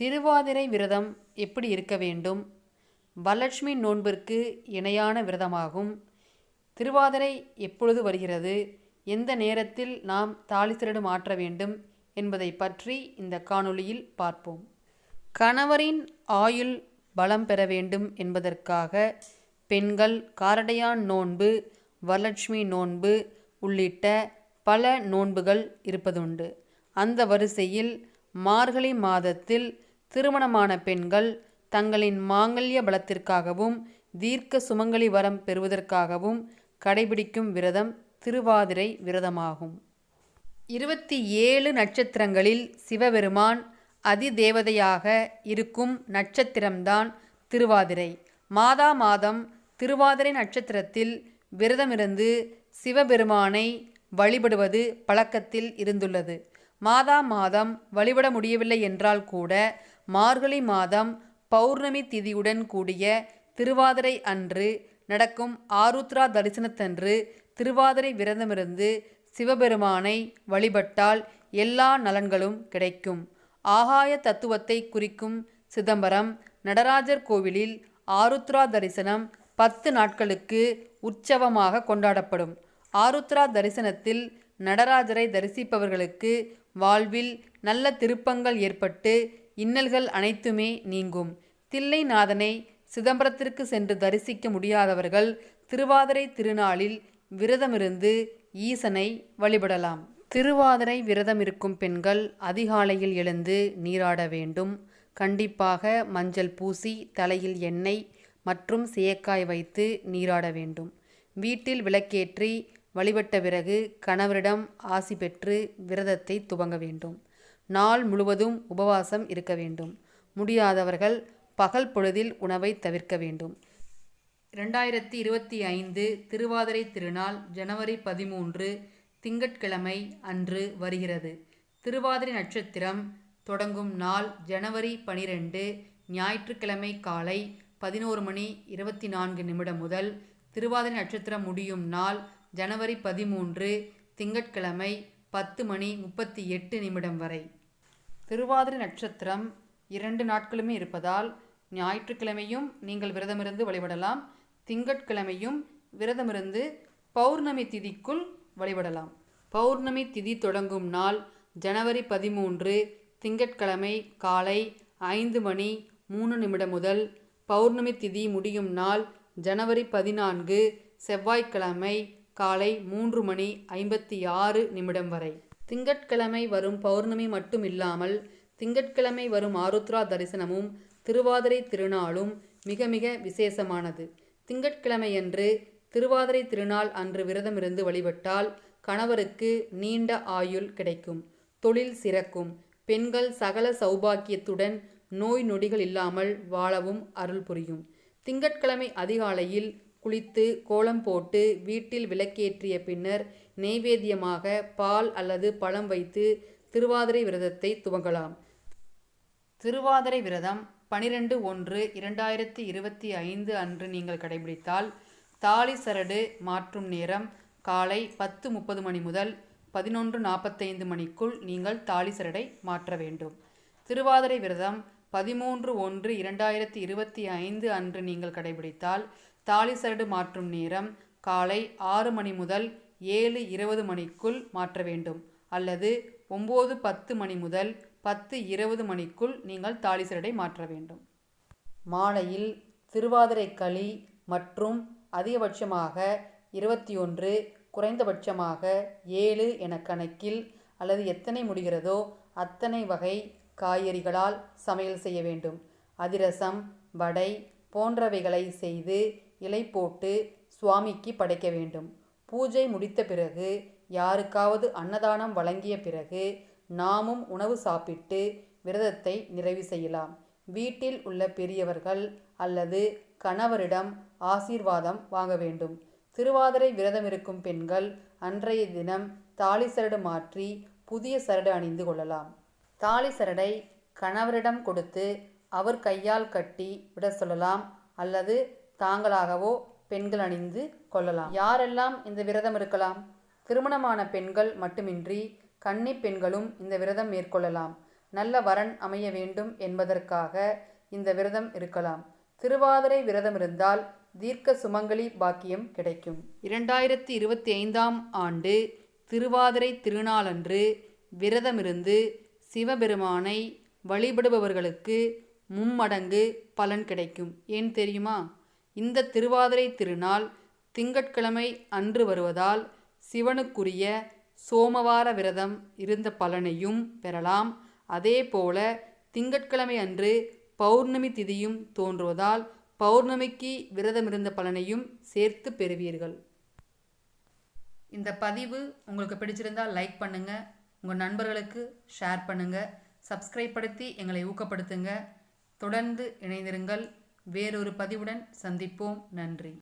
திருவாதிரை விரதம் எப்படி இருக்க வேண்டும்? வரலட்சுமி நோன்பிற்கு இணையான விரதமாகும். திருவாதிரை எப்பொழுது வருகிறது? எந்த நேரத்தில் நாம் தாலிசரடு மாற்ற வேண்டும் என்பதை பற்றி இந்த காணொளியில் பார்ப்போம். கணவரின் ஆயுள் பலம் பெற வேண்டும் என்பதற்காக பெண்கள் காரடையான் நோன்பு வரலட்சுமி நோன்பு உள்ளிட்ட பல நோன்புகள் இருப்பதுண்டு. அந்த வரிசையில் மார்கழி மாதத்தில் திருமணமான பெண்கள் தங்களின் மாங்கல்ய பலத்திற்காகவும் தீர்க்க சுமங்கலி வரம் பெறுவதற்காகவும் கடைபிடிக்கும் விரதம் திருவாதிரை விரதமாகும். இருபத்தி ஏழு நட்சத்திரங்களில் சிவபெருமான் அதிதேவதையாக இருக்கும் நட்சத்திரம்தான் திருவாதிரை. மாதா மாதம் திருவாதிரை நட்சத்திரத்தில் விரதமிருந்து சிவபெருமானை வழிபடுவது பழக்கத்தில் இருந்துள்ளது. மாதா மாதம் வழிபட முடியவில்லை என்றால் கூட மார்கழி மாதம் பௌர்ணமி திதியுடன் கூடிய திருவாதிரை அன்று நடக்கும் ஆருத்ரா தரிசனத்தன்று திருவாதிரை விரதமிருந்து சிவபெருமானை வழிபட்டால் எல்லா நலன்களும் கிடைக்கும். ஆகாய தத்துவத்தை குறிக்கும் சிதம்பரம் நடராஜர் கோவிலில் ஆருத்ரா தரிசனம் பத்து நாட்களுக்கு உற்சவமாக கொண்டாடப்படும். ஆருத்ரா தரிசனத்தில் நடராஜரை தரிசிப்பவர்களுக்கு வாழ்வில் நல்ல திருப்பங்கள் ஏற்பட்டு இன்னல்கள் அனைத்துமே நீங்கும். தில்லைநாதனை சிதம்பரத்திற்கு சென்று தரிசிக்க முடியாதவர்கள் திருவாதிரை திருநாளில் விரதமிருந்து ஈசனை வழிபடலாம். திருவாதிரை விரதம் இருக்கும் பெண்கள் அதிகாலையில் எழுந்து நீராட வேண்டும். கண்டிப்பாக மஞ்சள் பூசி தலையில் எண்ணெய் மற்றும் சேக்காய் வைத்து நீராட வேண்டும். வீட்டில் விளக்கேற்றி வழிபட்ட பிறகு கணவரிடம் ஆசி பெற்று விரதத்தை துவங்க வேண்டும். நாள் முழுவதும் உபவாசம் இருக்க வேண்டும். முடியாதவர்கள் பகல் பொழுதில் உணவை தவிர்க்க வேண்டும். இரண்டாயிரத்தி இருபத்தி ஐந்து திருவாதிரை திருநாள் ஜனவரி பதிமூன்று திங்கட்கிழமை அன்று வருகிறது. திருவாதிரை நட்சத்திரம் தொடங்கும் நாள் ஜனவரி பனிரெண்டு ஞாயிற்றுக்கிழமை காலை பதினோரு மணி இருபத்தி நான்கு நிமிடம் முதல் திருவாதிரை நட்சத்திரம் முடியும் நாள் ஜனவரி பதிமூன்று திங்கட்கிழமை பத்து மணி முப்பத்தி எட்டு நிமிடம் வரை. திருவாதிரை நட்சத்திரம் இரண்டு நாட்களுமே இருப்பதால் ஞாயிற்றுக்கிழமையும் நீங்கள் விரதமிருந்து வழிபடலாம். திங்கட்கிழமையும் விரதமிருந்து பௌர்ணமி திதிக்குள் வழிபடலாம். பௌர்ணமி திதி தொடங்கும் நாள் ஜனவரி பதிமூன்று திங்கட்கிழமை காலை ஐந்து மணி மூணு நிமிடம் முதல் பௌர்ணமி திதி முடியும் நாள் ஜனவரி பதினான்கு செவ்வாய்க்கிழமை காலை மூன்று மணி ஐம்பத்தி ஆறு நிமிடம் வரை. திங்கட்கிழமை வரும் பௌர்ணமி மட்டும் இல்லாமல் திங்கட்கிழமை வரும் ஆருத்ரா தரிசனமும் திருவாதிரை திருநாளும் மிக மிக விசேஷமானது. திங்கட்கிழமையன்று திருவாதிரை திருநாள் அன்று விரதமிருந்து வழிபட்டால் கணவருக்கு நீண்ட ஆயுள் கிடைக்கும். தொழில் சிறக்கும். பெண்கள் சகல சௌபாக்கியத்துடன் நோய் நொடிகள் இல்லாமல் வாழவும் அருள் புரியும். திங்கட்கிழமை அதிகாலையில் குளித்து கோலம் போட்டு வீட்டில் விளக்கேற்றிய பின்னர் நெய்வேத்தியமாக பால் அல்லது பழம் வைத்து திருவாதிரை விரதத்தை துவங்கலாம். திருவாதிரை விரதம் பனிரெண்டு ஒன்று இரண்டாயிரத்தி இருபத்தி ஐந்து அன்று நீங்கள் கடைபிடித்தால் தாலி சரடு மாற்றும் நேரம் காலை பத்து முப்பது மணி முதல் பதினொன்று நாற்பத்தைந்து மணிக்குள் நீங்கள் தாலி சரடை மாற்ற வேண்டும். திருவாதிரை விரதம் பதிமூன்று ஒன்று இரண்டாயிரத்தி இருபத்தி ஐந்து அன்று நீங்கள் கடைபிடித்தால் தாலி சரடு மாற்றும் நேரம் காலை ஆறு மணி முதல் ஏழு இருபது மணிக்குள் மாற்ற வேண்டும். அல்லது ஒம்பது பத்து மணி முதல் பத்து இருபது மணிக்குள் நீங்கள் தாலி சரடை மாற்ற வேண்டும். மாலையில் திருவாதிரை களி மற்றும் அதிகபட்சமாக இருபத்தி ஒன்று குறைந்தபட்சமாக ஏழு என கணக்கில் அல்லது எத்தனை முடிகிறதோ அத்தனை வகை காய்கறிகளால் சமையல் செய்ய வேண்டும். அதிரசம் வடை போன்றவைகளை செய்து இலை போட்டு சுவாமிக்கு படைக்க வேண்டும். பூஜை முடித்த பிறகு யாருக்காவது அன்னதானம் வழங்கிய பிறகு நாமும் உணவு சாப்பிட்டு விரதத்தை நிறைவு செய்யலாம். வீட்டில் உள்ள பெரியவர்கள் அல்லது கணவரிடம் ஆசீர்வாதம் வாங்க வேண்டும். திருவாதிரை விரதம் இருக்கும் பெண்கள் அன்றைய தினம் தாலி சரடு மாற்றி புதிய சரடு அணிந்து கொள்ளலாம். தாலி சரடை கணவரிடம் கொடுத்து அவர் கையால் கட்டி விட சொல்லலாம் அல்லது தாங்களாகவோ பெண்கள் அணிந்து கொள்ளலாம். யாரெல்லாம் இந்த விரதம் இருக்கலாம்? திருமணமான பெண்கள் மட்டுமின்றி கன்னி பெண்களும் இந்த விரதம் மேற்கொள்ளலாம். நல்ல வரன் அமைய வேண்டும் என்பதற்காக இந்த விரதம் இருக்கலாம். திருவாதிரை விரதம் இருந்தால் தீர்க்க சுமங்கலி பாக்கியம் கிடைக்கும். இரண்டாயிரத்தி இருபத்தி ஐந்தாம் ஆண்டு திருவாதிரை திருநாளன்று விரதமிருந்து சிவபெருமானை வழிபடுபவர்களுக்கு மும்மடங்கு பலன் கிடைக்கும். ஏன் தெரியுமா? இந்த திருவாதிரை திருநாள் திங்கட்கிழமை அன்று வருவதால் சிவனுக்குரிய சோமவார விரதம் இருந்த பலனையும் பெறலாம். அதேபோல திங்கட்கிழமை அன்று பௌர்ணமி திதியும் தோன்றுவதால் பௌர்ணமிக்கு விரதம் இருந்த பலனையும் சேர்த்து பெறுவீர்கள். இந்த பதிவு உங்களுக்கு பிடிச்சிருந்தால் லைக் பண்ணுங்கள் உங்கள் நண்பர்களுக்கு ஷேர் பண்ணுங்கள் சப்ஸ்கிரைப் படுத்தி எங்களை ஊக்கப்படுத்துங்க. தொடர்ந்து இணைந்திருங்கள். வேறொரு பதிவுடன் சந்திப்போம். நன்றி.